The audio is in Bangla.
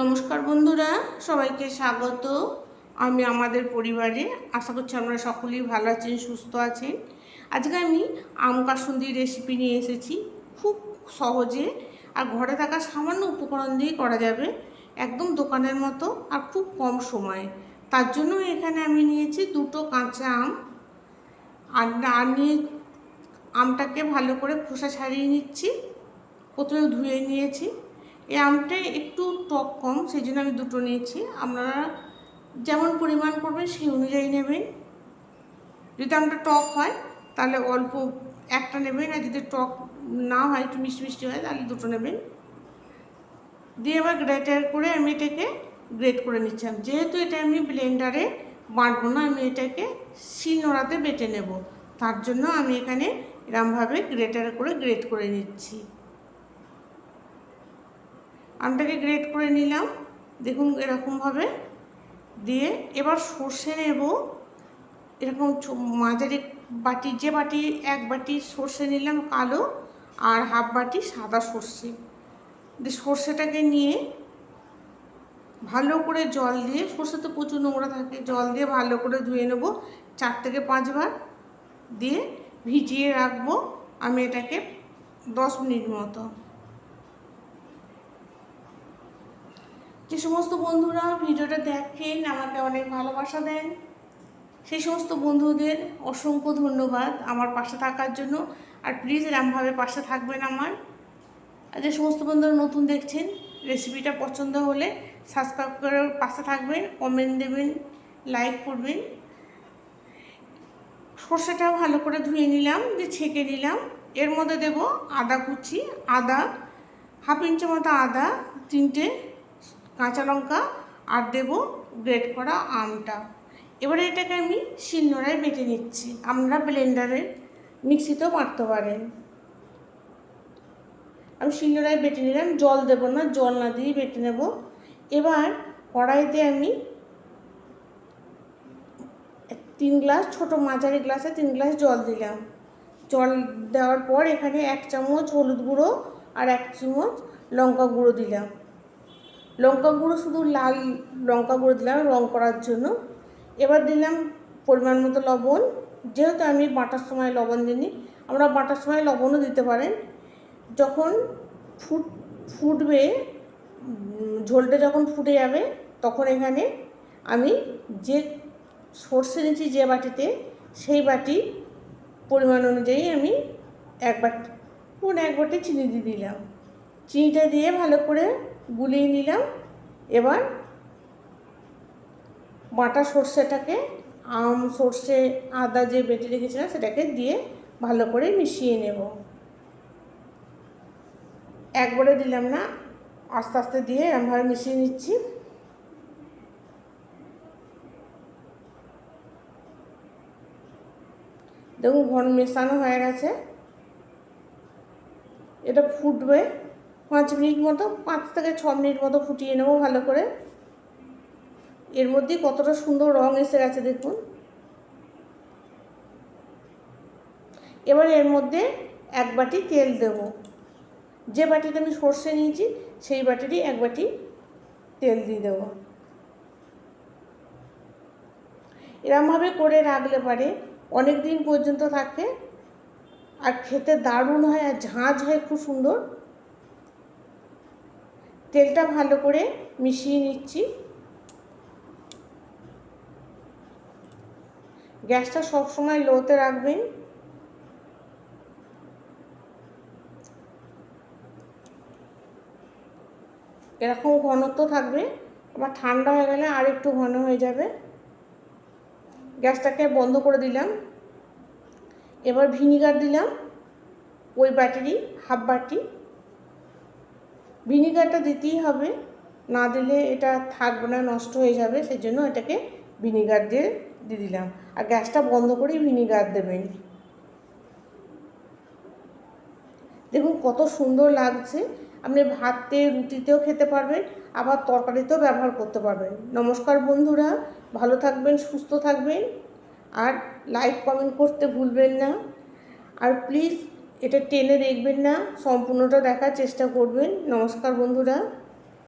নমস্কার বন্ধুরা, সবাইকে স্বাগত। আমি আমাদের পরিবারে, আশা করছি আমরা সকলেই ভালো আছেন, সুস্থ আছেন। আজকে আমি আম কাসুন্দি রেসিপি নিয়ে এসেছি, খুব সহজে আর ঘরে থাকা সামান্য উপকরণ দিয়ে করা যাবে, একদম দোকানের মতো আর খুব কম সময়ে। তার জন্য এখানে আমি নিয়েছি দুটো কাঁচা আম। আর আর নিয়ে আমটাকে ভালো করে খোসা ছাড়িয়ে নিচ্ছি, প্রথমে ধুয়ে নিয়েছি। এই আমটা একটু টক কম সেই জন্য আমি দুটো নিয়েছি। আপনারা যেমন পরিমাণ করবেন সেই অনুযায়ী নেবেন। যদি আমটা টক হয়, তাহলে অল্প একটা নেবেন, আর যদি টক না হয়, একটু মিষ্টি মিষ্টি হয়, তাহলে দুটো নেবেন। দিয়ে এবার গ্রেটার করে আমি এটাকে গ্রেট করে নিচ্ছিলাম যেহেতু এটা আমি ব্লেন্ডারে বাঁটবো না, আমি এটাকে শিলনোড়াতে বেটে নেব। তার জন্য আমি এখানে এরমভাবে গ্রেটার করে গ্রেট করে নিচ্ছি। আমটাকে গ্রেট করে নিলাম। দেখুন এরকমভাবে। দিয়ে এবার সর্ষে নেব। এরকম মাঝারি বাটি, যে বাটি এক বাটি সর্ষে নিলাম কালো আর হাফ বাটি সাদা সর্ষে। দিয়ে সর্ষেটাকে নিয়ে ভালো করে জল দিয়ে, সর্ষে তো প্রচুর নোংরা থাকে, জল দিয়ে ভালো করে ধুয়ে নেব চার থেকে পাঁচবার দিয়ে ভিজিয়ে রাখব আমি এটাকে দশ মিনিট মতো। যে সমস্ত বন্ধুরা ভিডিওটা দেখেন, আমাকে অনেক ভালোবাসা দেন। সেই সমস্ত বন্ধুদের অসংখ্য ধন্যবাদ আমার পাশে থাকার জন্য। আর প্লিজ এরমভাবে পাশে থাকবেন আমার। আর যে সমস্ত বন্ধুরা নতুন দেখছেন রেসিপিটা পছন্দ হলে সাবস্ক্রাইব করে পাশে থাকবেন কমেন্ট দেবেন লাইক করবেন। সর্ষেটা ভালো করে ধুয়ে নিলাম, দিয়ে ছেঁকে নিলাম। এর মধ্যে দেব আদা কুচি, আদা, হাফ ইঞ্চি মতো আদা, তিনটে কাঁচা লঙ্কা আর দেব গ্রেট করা আমটা। এবারে এটাকে আমি শিলনোড়ায় বেটে নিচ্ছি। আমরা ব্লেন্ডারে মিক্সিতেও বাটতে পারেন। আমি শিলনোড়ায় বেটে নিলাম, জল দেব না, জল না দিয়ে বেটে নেব। এবার কড়াইতে আমি তিন গ্লাস, ছোট মাঝারি গ্লাসে তিন গ্লাস জল দিলাম। জল দেওয়ার পর এখানে এক চামচ হলুদ গুঁড়ো আর এক চামচ লঙ্কা গুঁড়ো দিলাম। লঙ্কা গুঁড়ো শুধু লাল লঙ্কা গুঁড়ো দিলাম রং করার জন্য। এবার দিলাম পরিমাণ মতো লবণ। যেহেতু আমি বাটার সময় লবণ দিইনি, আমরা বাটার সময় লবণও দিতে পারেন। যখন ফুট, ফুটবে, ঝোলটা যখন ফুটে যাবে, তখন এখানে আমি যে সর্ষে নিচ্ছি যে বাটিতে, সেই বাটি পরিমাণ অনুযায়ী আমি এক বাটি পুরো এক বাটি চিনি দিয়ে দিলাম। চিনিটা দিয়ে ভালো করে গুলিয়ে নিলাম। এবার বাটা সর্ষেটাকে, আম, সর্ষে, আদা যে বেটে রেখেছিলাম সেটাকে দিয়ে ভালো করে মিশিয়ে নেব। একবারে দিলাম না, আস্তে আস্তে দিয়ে এরমভাবে মিশিয়ে নিচ্ছি। দেখুন ঘন মেশানো হয়ে গেছে। এটা ফুটবে। পাঁচ মিনিট মতো, পাঁচ থেকে ছ মিনিট মতো ফুটিয়ে নেব ভালো করে। এর মধ্যে কতটা সুন্দর রং এসে গেছে দেখুন। এবার এর মধ্যে এক বাটি তেল দেব। যে বাটিতে আমি সর্ষে নিয়েছি, সেই বাটিরই এক বাটি তেল দিয়ে দেব। এরমভাবে করে রাখলে পারে অনেক দিন পর্যন্ত থাকে, আর খেতে দারুণ হয়, আর ঝাঁঝ হয় খুব সুন্দর। তেলটা ভালো করে মিশিয়ে নিচ্ছি। গ্যাসটা সবসময় লোতে রাখবেন। এরকম ঘনত্ব থাকবে, আবার ঠান্ডা হয়ে গেলে আর একটু ঘন হয়ে যাবে। গ্যাসটাকে বন্ধ করে দিলাম। এবার ভিনিগার দিলাম, ওই ব্যাটারি, হাফ বাটি ভিনিগারটা দিতেই হবে। না দিলে এটা থাকবে না, নষ্ট হয়ে যাবে সেই জন্য এটাকে ভিনিগার দিয়ে দিয়ে দিলাম। আর গ্যাসটা বন্ধ করেই ভিনিগার দেবেন। দেখুন কত সুন্দর লাগছে। আপনি ভাতে, রুটিতেও খেতে পারবেন, আবার তরকারিতেও ব্যবহার করতে পারবেন। নমস্কার বন্ধুরা, ভালো থাকবেন, সুস্থ থাকবেন। আর লাইক কমেন্ট করতে ভুলবেন না। আর প্লিজ এটা টেনে দেখবেন না সম্পূর্ণটা দেখার চেষ্টা করবেন। নমস্কার বন্ধুরা।